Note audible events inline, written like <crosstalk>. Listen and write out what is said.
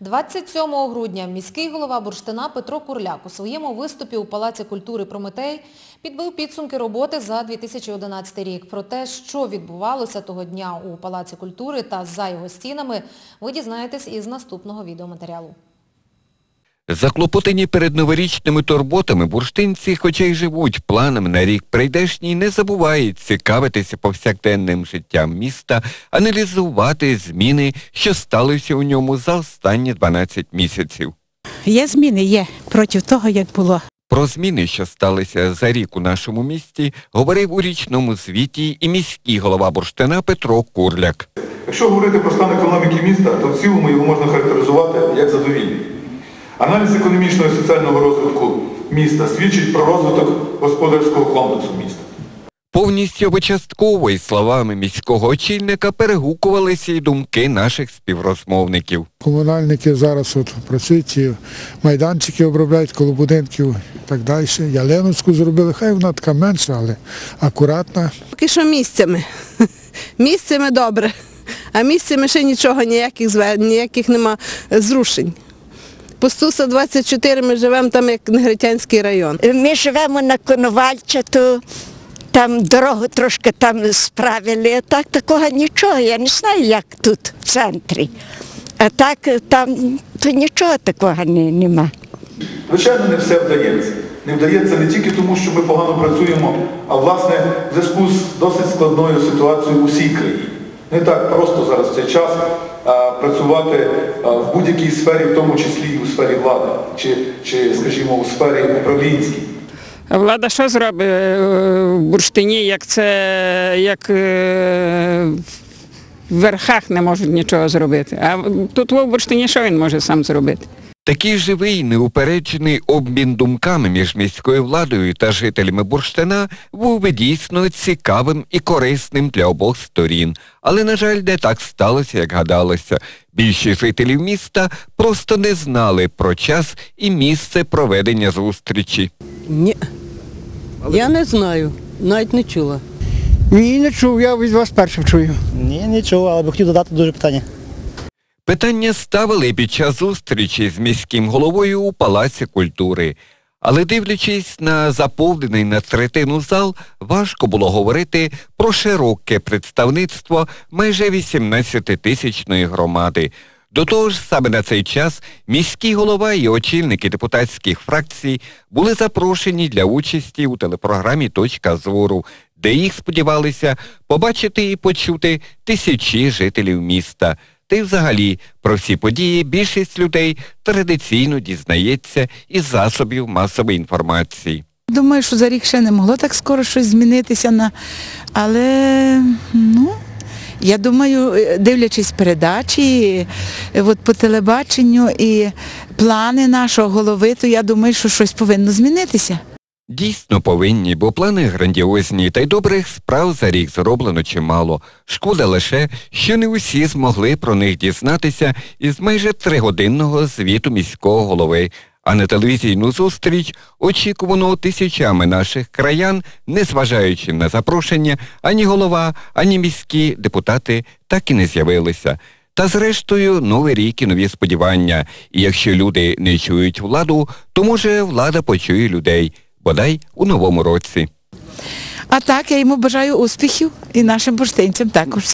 27 грудня міський голова Бурштина Петро Курляк у своєму виступі у Палаці культури Прометей підбив підсумки роботи за 2011 рік. Про те, що відбувалося того дня у Палаці культури та за його стінами, ви дізнаєтесь із наступного відеоматеріалу. Заклопотані перед новорічними турботами бурштинці, хоча й живуть планами на рік прийдешній, не забувають цікавитися повсякденним життям міста, аналізувати зміни, що сталися у ньому за останні 12 місяців. Є зміни, є проти того, як було. Про зміни, що сталися за рік у нашому місті, говорив у річному звіті і міський голова бурштина Петро Курляк. Якщо говорити про стан економіки міста, то в цілому його можна характеризувати як задовільний. Аналіз економічного і соціального розвитку міста свідчить про розвиток господарського комплексу міста. Повністю або частково із словами міського очільника перегукувалися й думки наших співрозмовників. Комунальники зараз от працюють, майданчики обробляють коло будинків і так далі. Яленовську зробили, хай вона така менша, але акуратна. Поки що місцями. <laughs> Місцями добре. А місцями ще нічого, ніяких ніяких нема зрушень. По Стуса 24 ми живемо там як Негритянський район. Ми живемо на Коновальчату, там дорогу трошки там справили, а так такого нічого, я не знаю, як тут в центрі. А так там то нічого такого не, нема. Звичайно, не все вдається. Не вдається не тільки тому, що ми погано працюємо, а власне в зв'язку з досить складною ситуацією у всій країні. Не так просто зараз цей час а, працювати а, в будь-якій сфері, в тому числі і у сфері влади, чи, чи скажімо, у сфері управлінській. Влада що зробить е, в бурштині, як це як е, в верхах не можуть нічого зробити. А тут в бурштині що він може сам зробити? Такий живий, неупереджений обмін думками між міською владою та жителями Бурштина був би дійсно цікавим і корисним для обох сторін. Але, на жаль, не так сталося, як гадалося. Більшість жителів міста просто не знали про час і місце проведення зустрічі. Ні. Я не знаю, навіть не чула. Ні, не чув, я від вас першим чую. Ні, нічого, але б хотів додати дуже питання. Питання ставили під час зустрічі з міським головою у Палаці культури. Але дивлячись на заповнений на третину зал, важко було говорити про широке представництво майже 18-тисячної громади. До того ж, саме на цей час міський голова і очільники депутатських фракцій були запрошені для участі у телепрограмі Точка зору, де їх сподівалися побачити і почути тисячі жителів міста. Та й взагалі про всі події більшість людей традиційно дізнається із засобів масової інформації. Думаю, що за рік ще не могло так скоро щось змінитися, на... але ну, я думаю, е, дивлячись передачі е, от по телебаченню і плани нашого голови, то я думаю, що щось повинно змінитися. Дійсно повинні, бо плани грандіозні, та й добрих справ за рік зроблено чимало. Шкода лише, що не усі змогли про них дізнатися із майже тригодинного звіту міського голови. А на телевізійну зустріч, очікуваного тисячами наших краян, незважаючи на запрошення, ані голова, ані міські депутати так і не з'явилися. Та зрештою новий рік і нові сподівання. І якщо люди не чують владу, то може влада почує людей, бодай у новому році. А так, я йому бажаю успіхів і нашим бурштинцям також.